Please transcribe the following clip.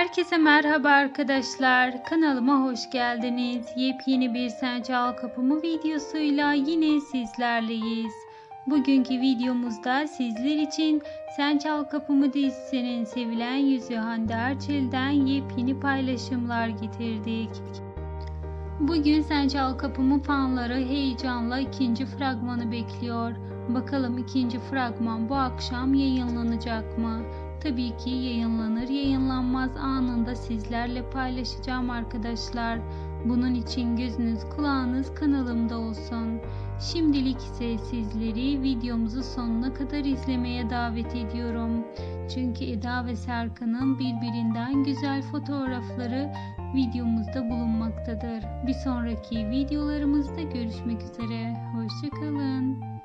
Herkese merhaba arkadaşlar. Kanalıma hoş geldiniz. Yepyeni bir Sen Çal Kapımı videosuyla yine sizlerleyiz. Bugünkü videomuzda sizler için Sen Çal Kapımı dizisinin sevilen yüzü Hande Erçel'den yepyeni paylaşımlar getirdik. Bugün Sen Çal Kapımı fanları heyecanla ikinci fragmanı bekliyor. Bakalım ikinci fragman bu akşam yayınlanacak mı? Tabii ki yayınlanır yayınlanmaz anında sizlerle paylaşacağım arkadaşlar. Bunun için gözünüz kulağınız kanalımda olsun. Şimdilik ise sizleri videomuzu sonuna kadar izlemeye davet ediyorum. Çünkü Eda ve Serkan'ın birbirinden güzel fotoğrafları videomuzda bulunmaktadır. Bir sonraki videolarımızda görüşmek üzere. Hoşçakalın.